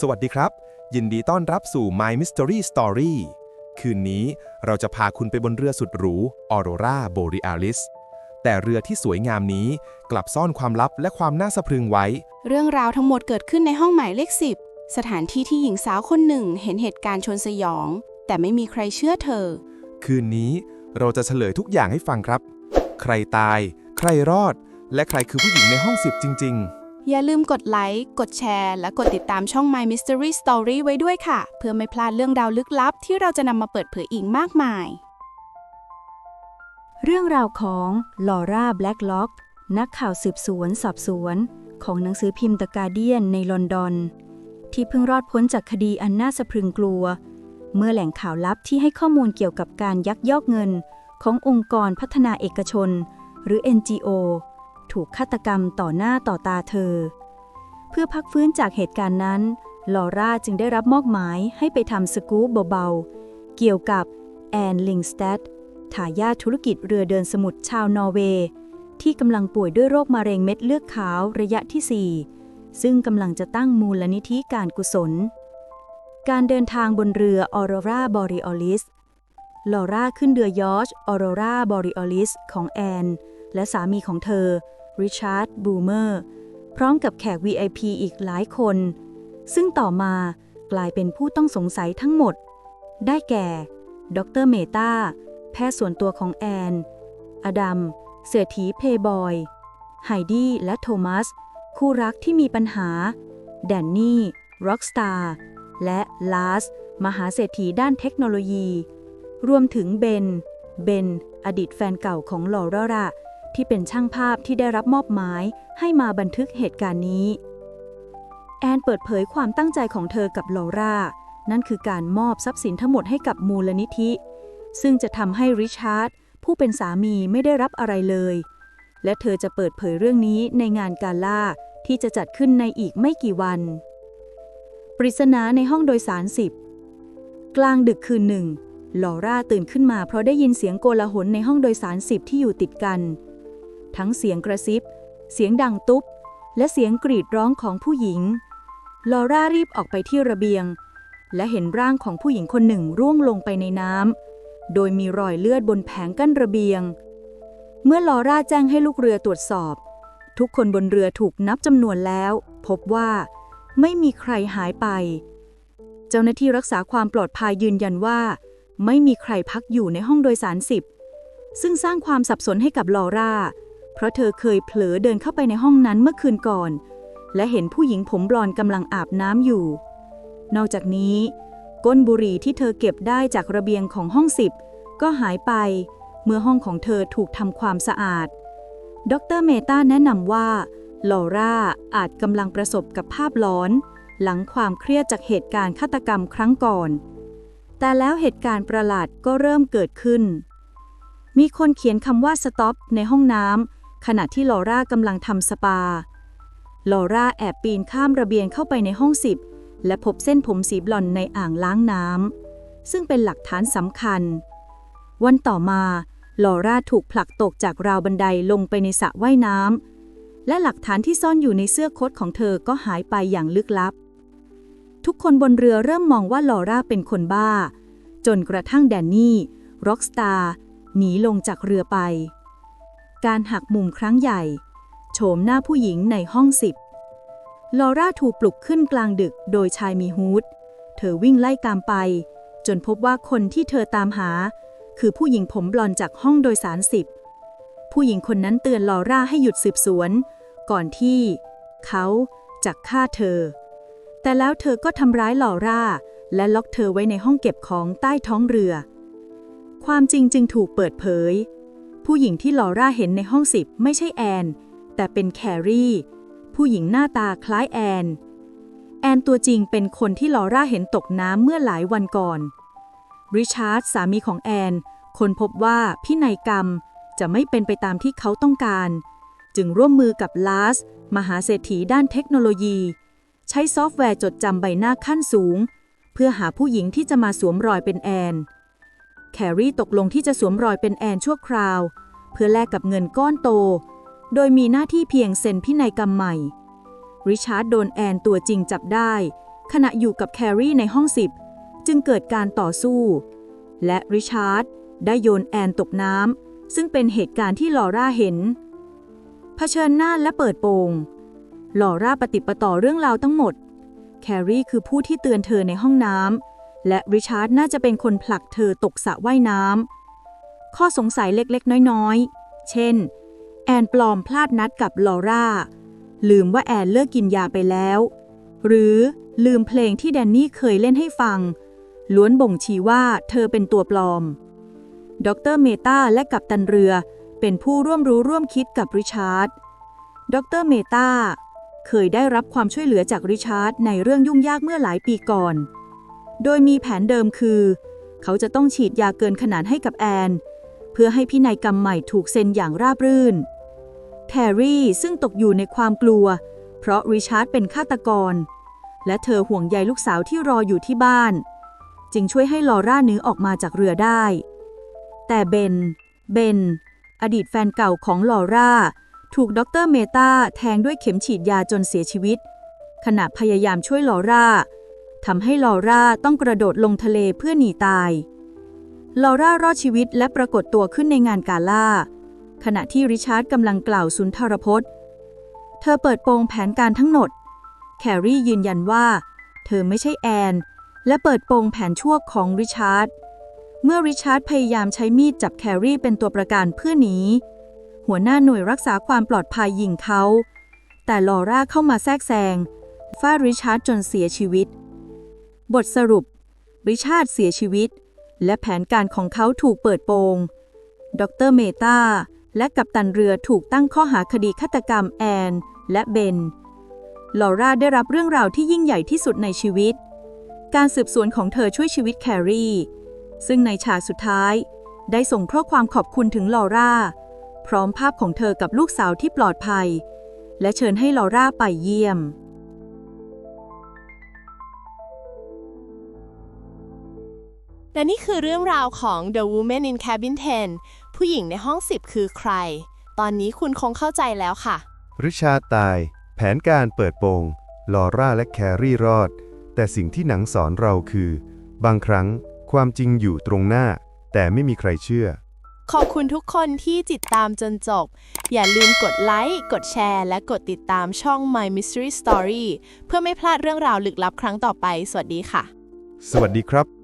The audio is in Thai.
สวัสดีครับ ยินดีต้อนรับสู่ My Mystery Story คืนนี้เราจะพาคุณไปบนเรือสุดหรู Aurora Borealis แต่เรือที่สวยงามนี้กลับซ่อนความลับและความน่าสะพรึงไว้ เรื่องราวทั้งหมดเกิดขึ้นในห้องหมายเลขสิบสถานที่ที่หญิงสาวคนหนึ่งเห็นเหตุการณ์ชวนสยอง แต่ไม่มีใครเชื่อเธอ คืนนี้เราจะเฉลยทุกอย่างให้ฟังครับ ใครตาย ใครรอด และใครคือผู้หญิงในห้องสิบจริง อย่าลืมกดไลค์ กดแชร์ และกดติดตามช่อง My Mystery Story ไว้ด้วยค่ะ เพื่อไม่พลาดเรื่องราวลึกลับที่เราจะนำมาเปิดเผยอีกมากมาย เรื่องราวของลอร่าแบล็กล็อกนักข่าวสืบสวนสอบสวน ของหนังสือพิมพ์ The Guardian ในลอนดอน ที่เพิ่งรอดพ้นจากคดีอันน่าสะพรึงกลัว เมื่อแหล่งข่าวลับที่ให้ข้อมูลเกี่ยวกับการยักยอกเงิน ขององค์กรพัฒนาเอกชน หรือ NGO ถูกฆาตกรรมต่อหน้าต่อตาเธอ เพื่อพักฟื้นจากเหตุการณ์นั้น ลอร่าจึงได้รับมอบหมายให้ไปทำสกู๊ปเบาๆ เกี่ยวกับแอนลิงส t ต d ทายาทธุรกิจเรือเดินสมุทรชาวนอร์เวย์ ที่กำลังป่วยด้วยโรคมะเร็งเม็ดเลือดขาวระยะที่ 4 ซึ่งกำลังจะตั้งมูลนิธิการกุศล การเดินทางบนเรือออโรราบอริออลิสลอร่าขึ้นเรือยอชออโรราบอริออลิสของแอน และสามีของเธอ ริชาร์ด บูเมอร์ พร้อมกับแขก VIP อีกหลายคน ซึ่งต่อมากลายเป็นผู้ต้องสงสัยทั้งหมด ได้แก่ ดรเมตาแพทย์ส่วนตัวของแอน อดัม เสือถีเพย์บอย ไฮดี้ และโทมัส คู่รักที่มีปัญหา แดนนี่ ร็อกสตาร์ และลาส มหาเศรษฐีด้านเทคโนโลยี รวมถึงเบน เบน อดีตแฟนเก่าของลอร่า ที่เป็นช่างภาพที่ได้รับมอบหมายให้มาบันทึกเหตุการณ์นี้ แอนเปิดเผยความตั้งใจของเธอกับลอร่า นั่นคือการมอบทรัพย์สินทั้งหมดให้กับมูลนิธิ ซึ่งจะทำให้ริชาร์ดผู้เป็นสามีไม่ได้รับอะไรเลย และเธอจะเปิดเผยเรื่องนี้ในงานกาล่าที่จะจัดขึ้นในอีกไม่กี่วัน ปริศนาในห้องโดยสารสิบกลางดึกคืนหนึ่งลอร่าตื่นขึ้นมาเพราะได้ยินเสียงโกลาหลในห้องโดยสารสิบที่อยู่ติดกัน ทั้งเสียงกระซิบ เสียงดังตุ๊บ และเสียงกรีดร้องของผู้หญิง ลอร่ารีบออกไปที่ระเบียง และเห็นร่างของผู้หญิงคนหนึ่งร่วงลงไปในน้ำ โดยมีรอยเลือดบนแผงกั้นระเบียง เมื่อลอร่าแจ้งให้ลูกเรือตรวจสอบ ทุกคนบนเรือถูกนับจำนวนแล้ว พบว่าไม่มีใครหายไป เจ้าหน้าที่รักษาความปลอดภัยยืนยันว่า ไม่มีใครพักอยู่ในห้องโดยสารสิบซึ่งสร้างความสับสนให้กับลอร่า ราะเธอเคยเผลอเดินเข้าไปในห้องนั้นเมื่อคืนก่อน และเห็นผู้หญิงผมบลอนกำลังอาบน้ำอยู่ นอกจากนี้ ก้นบุหรี่ที่เธอเก็บได้จากระเบียงของห้องสิบก็หายไป เมื่อห้องของเธอถูกทำความสะอาด ดรเมตาแนะนำว่าลอร่าอาจกำลังประสบกับภาพหลอน หลังความเครียดจากเหตุการณ์ฆาตกรรมครั้งก่อน แต่แล้วเหตุการณ์ประหลาดก็เริ่มเกิดขึ้น มีคนเขียนคำว่า stop ในห้องน้ำ ขณะที่ลอร่ากำลังทำสปา ลอร่าแอบปีนข้ามระเบียงเข้าไปในห้องสิบและพบเส้นผมสีบลอนในอ่างล้างน้ำซึ่งเป็นหลักฐานสำคัญ วันต่อมาลอร่าถูกผลักตกจากราวบันไดลงไปในสระว่ายน้ำและหลักฐานที่ซ่อนอยู่ในเสื้อโค้ทของเธอก็หายไปอย่างลึกลับ ทุกคนบนเรือเริ่มมองว่าลอร่าเป็นคนบ้า จนกระทั่งแดนนี่ร็อกสตาร์หนีลงจากเรือไป การหักมุมครั้งใหญ่ โฉมหน้าผู้หญิงในห้องสิบลอร่าถูกปลุกขึ้นกลางดึกโดยชายมีฮูด เธอวิ่งไล่ตามไป จนพบว่าคนที่เธอตามหา คือผู้หญิงผมบลอนจากห้องโดยสารสิบผู้หญิงคนนั้นเตือนลอร่าให้หยุดสืบสวน ก่อนที่ เขาจะฆ่าเธอ แต่แล้วเธอก็ทำร้ายลอร่า และล็อกเธอไว้ในห้องเก็บของใต้ท้องเรือ ความจริงจึงถูกเปิดเผย ผู้หญิงที่ลอร่าเห็นในห้องสิบไม่ใช่แอน แต่เป็นแครี่ ผู้หญิงหน้าตาคล้ายแอน แอนตัวจริงเป็นคนที่ลอร่าเห็นตกน้ำเมื่อหลายวันก่อน ริชาร์ดสามีของแอนคนพบว่าพินัยกรรมจะไม่เป็นไปตามที่เขาต้องการ จึงร่วมมือกับลาส มหาเศรษฐีด้านเทคโนโลยี ใช้ซอฟต์แวร์จดจำใบหน้าขั้นสูง เพื่อหาผู้หญิงที่จะมาสวมรอยเป็นแอน แครี่ตกลงที่จะสวมรอยเป็นแอนชั่วคราว เพื่อแลกกับเงินก้อนโต โดยมีหน้าที่เพียงเซ็นพินัยกรรมใหม่ ริชาร์ดโดนแอนตัวจริงจับได้ ขณะอยู่กับแครี่ในห้องสิบจึงเกิดการต่อสู้ และริชาร์ดได้โยนแอนตกน้ำซึ่งเป็นเหตุการณ์ที่ลอร่าเห็นเผชิญหน้าและเปิดโปงลอร่าปฏิประต่อเรื่องราวทั้งหมด แครี่คือผู้ที่เตือนเธอในห้องน้ำ และริชาร์ดน่าจะเป็นคนผลักเธอตกสระว่ายน้ำ ข้อสงสัยเล็กๆ น้อยๆ เช่น แอนปลอมพลาดนัดกับลอร่า ลืมว่าแอนเลิกกินยาไปแล้ว หรือลืมเพลงที่แดนนี่เคยเล่นให้ฟัง ล้วนบ่งชี้ว่าเธอเป็นตัวปลอม ดรเมตาและกัปตันเรือเป็นผู้ร่วมรู้ร่วมคิดกับริชาร์ด ดรเมตาเคยได้รับความช่วยเหลือจากริชาร์ดในเรื่องยุ่งยากเมื่อหลายปีก่อน โดยมีแผนเดิมคือ เขาจะต้องฉีดยาเกินขนาดให้กับแอน เพื่อให้พินัยกรรมใหม่ถูกเซ็นอย่างราบรื่น แทรี่ซึ่งตกอยู่ในความกลัว เพราะริชาร์ดเป็นฆาตกร และเธอห่วงใยลูกสาวที่รออยู่ที่บ้าน จึงช่วยให้ลอร่าเนื้อออกมาจากเรือได้ แต่เบน เบน อดีตแฟนเก่าของลอร่าถูกด็อเตอร์เมตาแทงด้วยเข็มฉีดยาจนเสียชีวิต ขณะพยายามช่วยลอร่า ทำให้ลอร่าต้องกระโดดลงทะเลเพื่อหนีตาย ลอร่ารอดชีวิตและปรากฏตัวขึ้นในงานกาล่า ขณะที่ริชาร์ดกำลังกล่าวสุนทรพจน์ เธอเปิดโปงแผนการทั้งหมด แครี่ยืนยันว่า เธอไม่ใช่แอน และเปิดโปงแผนชั่วของริชาร์ด เมื่อริชาร์ดพยายามใช้มีดจับแครี่เป็นตัวประกันเพื่อหนี หัวหน้าหน่วยรักษาความปลอดภัยยิงเขา แต่ลอร่าเข้ามาแทรกแซงฟาดริชาร์ดจนเสียชีวิต บทสรุป ริชาร์ดเสียชีวิต และแผนการของเขาถูกเปิดโปง ดรเมตาและกัปตันเรือถูกตั้งข้อหาคดีฆาตกรรมแอน และเบน ลอร่าได้รับเรื่องราวที่ยิ่งใหญ่ที่สุดในชีวิต การสืบสวนของเธอช่วยชีวิตแครี่ซึ่งในฉากสุดท้าย ได้ส่งข้อความขอบคุณถึงลอร่า พร้อมภาพของเธอกับลูกสาวที่ปลอดภัย และเชิญให้ลอร่าไปเยี่ยม และนี่คือเรื่องราวของ The Woman in Cabin 10 ผู้หญิงในห้อง 10 คือใคร ตอนนี้คุณคงเข้าใจแล้วค่ะ ริชาร์ดตาย แผนการเปิดโปง ลอร่าและแครี่รอด แต่สิ่งที่หนังสอนเราคือ บางครั้งความจริงอยู่ตรงหน้า แต่ไม่มีใครเชื่อ ขอบคุณทุกคนที่ติดตามจนจบ อย่าลืมกดไลค์ กดแชร์ และกดติดตามช่อง My Mystery Story เพื่อไม่พลาดเรื่องราวลึกลับครั้งต่อไป สวัสดีค่ะ สวัสดีครับ